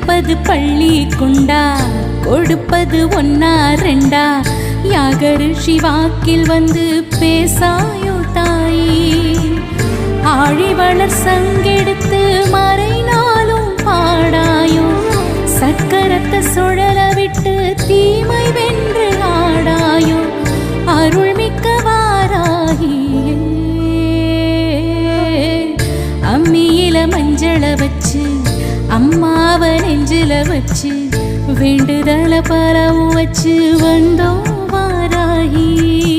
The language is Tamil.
கொடுப்பது பள்ளி கொண்டா? கொடுப்பது ஒன்னா ரெண்டா? யாகரிஷி வாக்கில் வந்து பேசாயோ தாயி. ஆழிவளர் சங்கெடுத்து மறைனாலும் பாடாயோ. சக்கரத்தை சுழல விட்டு தீ மஞ்சள வச்சு அம்மாவ நெஞ்சில வச்சு வேண்டுதல பரவு வச்சு வந்தோம் வாராகி.